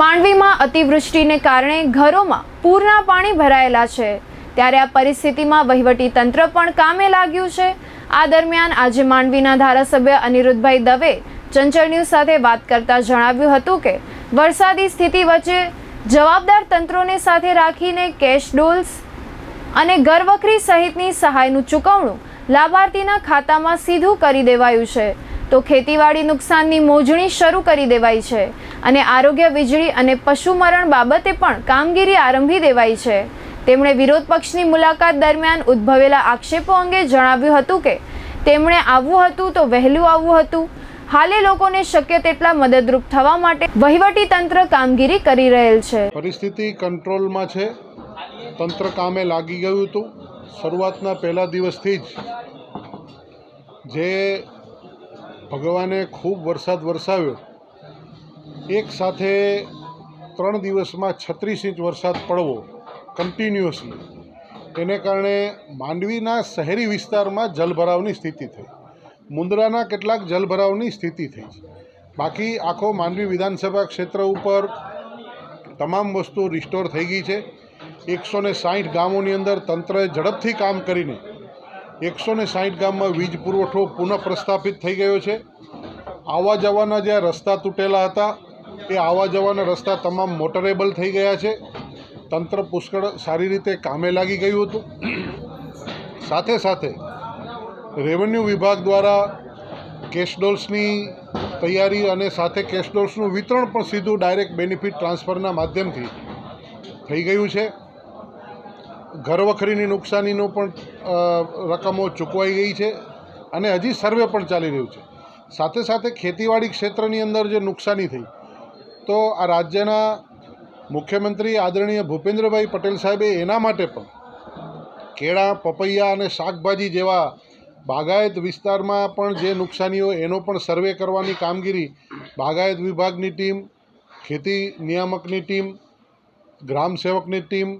માંડવીમાં અતિવૃષ્ટિને કારણે ઘરોમાં પૂરના પાણી ભરાયેલા છે. ત્યારે આ પરિસ્થિતિમાં વહીવટી તંત્ર પણ કામે લાગ્યું છે. આ દરમિયાન આજે માંડવીના ધારાસભ્ય અનિરુદ્ધભાઈ દવે ચંચળ ન્યૂઝ સાથે વાત કરતા જણાવ્યું હતું કે, વરસાદી સ્થિતિ વચ્ચે જવાબદાર તંત્રોને સાથે રાખીને કેશ ડોલ્સ અને ઘરવખરી સહિતની સહાયનું ચૂકવણું લાભાર્થીના ખાતામાં સીધું કરી દેવાયું છે. તો ખેતીવાડી નુકસાનની મોજણી શરૂ કરી દેવાઈ છે અને આરોગ્ય વીજળી અને પશુ મરણ બાબતે પણ કામગીરી આરંભી દેવાઈ છે. તેમણે વિરોધ પક્ષની મુલાકાત દરમિયાન ઉદ્ભવેલા આક્ષેપો અંગે જણાવ્યું હતું કે, તેમણે આવવું હતું તો વહેલું આવવું હતું. હાલે લોકોને શક્ય તેટલા મદદરૂપ થવા માટે વહીવટી તંત્ર કામગીરી કરી રહેલ છે. પરિસ્થિતિ કંટ્રોલમાં છે. તંત્ર કામે લાગી ગયું હતું. શરૂઆતના પહેલા દિવસથી જ જે ભગવાને ખૂબ વરસાદ વરસાવ્યો. એક સાથે ત્રણ દિવસમાં છત્રીસ ઇંચ વરસાદ પડવો કન્ટિન્યુઅસલી એને કારણે માંડવીના શહેરી વિસ્તારમાં જલભરાવની સ્થિતિ થઈ. મુંદ્રાના કેટલાક જલભરાવની સ્થિતિ થઈ બાકી આખો માંડવી વિધાનસભા ક્ષેત્ર ઉપર તમામ વસ્તુ રિસ્ટોર થઈ ગઈ છે. એકસો ને સાઠ ગામોની અંદર તંત્રએ ઝડપથી કામ કરીને એકસો ને સાઠ ગામમાં વીજ પુરવઠો પુનઃ પ્રસ્થાપિત થઈ ગયો છે. આવવા જવાના જે રસ્તા તૂટેલા હતા, એ આવવા જવાના રસ્તા તમામ મોટરેબલ થઈ ગયા છે. તંત્ર પુષ્કળ સારી રીતે કામે લાગી ગયું હતું. સાથે સાથે રેવન્યુ વિભાગ દ્વારા કેશડોલ્સની તૈયારી અને સાથે કેશડોલ્સનું વિતરણ પણ સીધું ડાયરેક્ટ બેનિફિટ ટ્રાન્સફરના માધ્યમથી થઈ ગયું છે. ઘરવખરીની નુકસાનીનું પણ રકમો ચૂકવાઈ ગઈ છે અને હજી સર્વે પણ ચાલી રહ્યું છે. સાથે સાથે ખેતીવાડી ક્ષેત્રની અંદર જે નુકસાની થઈ, તો આ રાજ્યના મુખ્યમંત્રી આદરણીય ભૂપેન્દ્રભાઈ પટેલ સાહેબે એના માટે પણ કેળા, પપૈયા અને શાકભાજી જેવા બાગાયત વિસ્તારમાં પણ જે નુકસાનીઓ એનો પણ સર્વે કરવાની કામગીરી બાગાયત વિભાગની ટીમ, ખેતી નિયામકની ટીમ ગ્રામ સેવકની ટીમ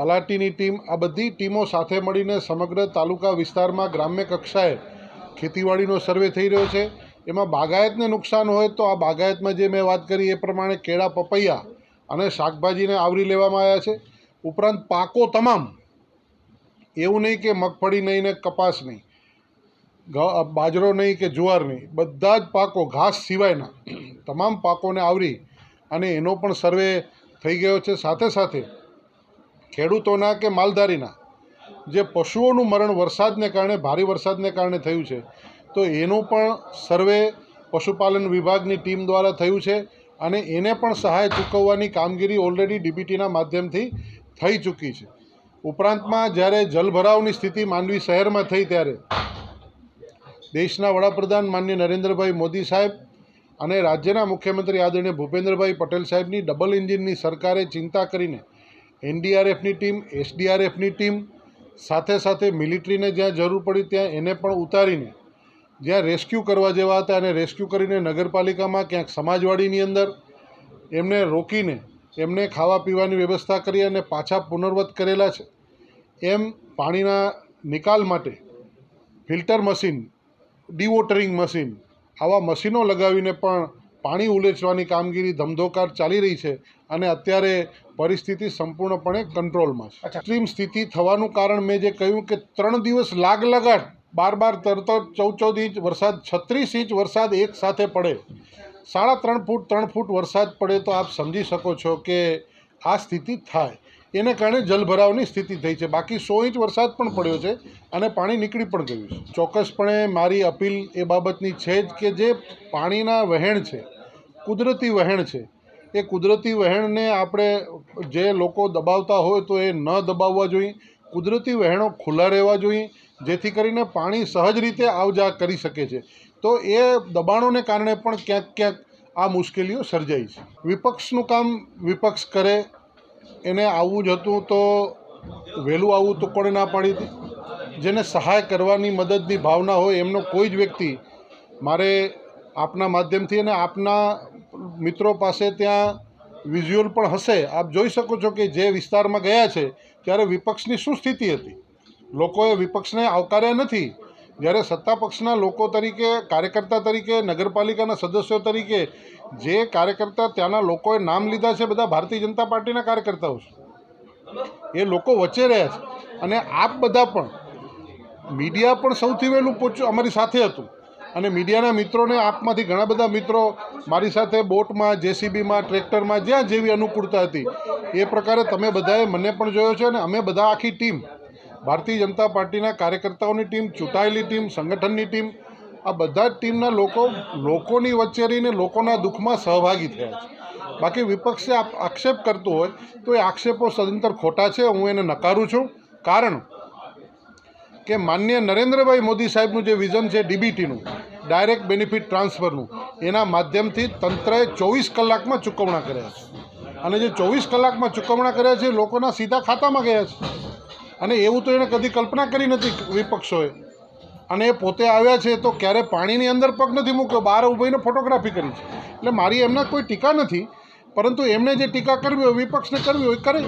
તલાટીની ટીમ આ બધી ટીમો સાથે મળીને સમગ્ર તાલુકા વિસ્તારમાં ગ્રામ્ય કક્ષાએ ખેતીવાડીનો સર્વે થઈ રહ્યો છે. એમાં બાગાયતને નુકસાન હોય તો આ બાગાયતમાં જે મેં વાત કરી એ પ્રમાણે કેળા, પપૈયા અને શાકભાજીને આવરી લેવામાં આવ્યા છે. ઉપરાંત પાકો તમામ, એવું નહીં કે મગફળી નહીં ને કપાસ નહીં બાજરો નહીં કે જુવાર નહીં, બધા જ પાકો ઘાસ સિવાયના તમામ પાકોને આવરી અને એનો પણ સર્વે થઈ ગયો છે. સાથે સાથે ખેડૂતોના કે માલધારીના, જે પશુઓનું મરણ વરસાદને કારણે, ભારે વરસાદને કારણે થયું છે, તો એનું પણ સર્વે પશુપાલન વિભાગની ટીમ દ્વારા થયું છે અને એને પણ સહાય ચૂકવવાની કામગીરી ઓલરેડી ડીબીટીના માધ્યમથી થઈ ચૂકી છે. ઉપરાંતમાં જ્યારે જલભરાવની સ્થિતિ માંડવી શહેરમાં થઈ ત્યારે દેશના વડાપ્રધાન માન્ય નરેન્દ્રભાઈ મોદી સાહેબ અને રાજ્યના મુખ્યમંત્રી આદરણીય ભૂપેન્દ્રભાઈ પટેલ સાહેબની ડબલ એન્જિનની સરકારે ચિંતા કરીને એનડીઆરએફની ટીમ, એસડીઆરએફની ટીમ, સાથે સાથે મિલિટરીને જ્યાં જરૂર પડી ત્યાં એને પણ ઉતારીને જ્યાં રેસ્ક્યુ કરવા જેવા હતા અને રેસ્ક્યુ કરીને નગરપાલિકામાં ક્યાંક સમાજવાડીની અંદર એમને રોકીને એમને ખાવા પીવાની વ્યવસ્થા કરી અને પાછા પુનર્વત કરેલા છે. એમ પાણીના નિકાલ માટે ફિલ્ટર મશીન, ડીવોટરિંગ મશીન આવા મશીનો લગાવીને પણ પાણી ઉલેચવાની કામગીરી ધમધોકાર ચાલી રહી છે અને અત્યારે પરિસ્થિતિ સંપૂર્ણપણે કંટ્રોલમાં છે. એક્સ્ટ્રીમ સ્થિતિ થવાનું કારણ મેં જે કહ્યું કે ત્રણ દિવસ લાગ લગાટ બાર બાર તરત ચૌદ ચૌદ ઇંચ વરસાદ છત્રીસ ઇંચ વરસાદ એક સાથે પડે. સાડા ત્રણ ફૂટ ત્રણ ફૂટ વરસાદ પડે તો આપ સમજી શકો છો કે આ સ્થિતિ થાય. એને કારણે જલભરાવની સ્થિતિ થઈ છે. બાકી સો ઇંચ વરસાદ પણ પડ્યો છે અને પાણી નીકળી પણ ગયું છે. ચોક્કસપણે મારી અપીલ એ બાબતની છે જ કે જે પાણીના વહેણ છે, કુદરતી વહેણ છે, એ કુદરતી વહેણને આપણે જે લોકો દબાવતા હોય તો એ ન દબાવવા જોઈએ. કુદરતી વહેણો ખુલ્લા રહેવા જોઈએ, જેથી કરીને પાણી સહજ રીતે આવ જા કરી શકે છે. તો એ દબાણોને કારણે પણ ક્યાંક ક્યાંક આ મુશ્કેલીઓ સર્જાઈ છે. વિપક્ષનું કામ વિપક્ષ કરે એને આવવું જ હતું તો વહેલું આવવું તો કોણે ના પાડી હતી? જેને સહાય કરવાની મદદની ભાવના હોય એમનો કોઈ જ વ્યક્તિ મારે આપના માધ્યમથી અને આપના મિત્રો પાસે ત્યાં વિઝ્યુઅલ પણ હશે. આપ જોઈ શકો છો કે જે વિસ્તારમાં ગયા છે, ત્યારે વિપક્ષની શું સ્થિતિ હતી? લોકોએ વિપક્ષને આવકાર્યા નથી. જ્યારે સત્તા પક્ષના લોકો તરીકે, કાર્યકર્તા તરીકે, નગરપાલિકાના સદસ્યો તરીકે જે કાર્યકર્તા ત્યાંના લોકોએ નામ લીધા છે, બધા ભારતીય જનતા પાર્ટીના કાર્યકર્તાઓ છે. એ લોકો વચ્ચે રહ્યા છે. અને આપ બધા પણ, મીડિયા પણ સૌથી વહેલું પહોંચ્યું અમારી સાથે હતું. અને મીડિયાના મિત્રોને, આપમાંથી ઘણા બધા મિત્રો મારી સાથે બોટમાં, જેસીબીમાં, ટ્રેક્ટરમાં, જ્યાં જેવી અનુકૂળતા હતી, એ પ્રકારે તમે બધાએ મને પણ જોયો છે અને અમે બધા આખી ટીમ ભારતીય જનતા પાર્ટીના કાર્યકર્તાઓની ટીમ, ચૂંટાયેલી ટીમ, સંગઠનની ટીમ, આ બધા જ ટીમના લોકો લોકોની વચ્ચે રહીને લોકોના દુઃખમાં સહભાગી થયા છે. બાકી વિપક્ષે આક્ષેપ કરતું હોય તો એ આક્ષેપો સદંતર ખોટા છે, હું એને નકારું છું. કારણ કે માન્ય નરેન્દ્રભાઈ મોદી સાહેબનું જે વિઝન છે ડીબીટીનું, ડાયરેક્ટ બેનિફિટ ટ્રાન્સફરનું, એના માધ્યમથી તંત્રએ ચોવીસ કલાકમાં ચૂકવણા કર્યા છે. અને જે ચોવીસ કલાકમાં ચૂકવણા કર્યા છે લોકોના સીધા ખાતામાં ગયા છે. અને એવું તો એણે કદી કલ્પના કરી નથી વિપક્ષોએ. અને એ પોતે આવ્યા છે તો ક્યારે પાણીની અંદર પગ નથી મૂક્યો? બહાર ઊભીને ફોટોગ્રાફી કરી છે. એટલે મારી એમના કોઈ ટીકા નથી, પરંતુ એમણે જે ટીકા કરવી હોય, વિપક્ષને કરવી હોય, કરે.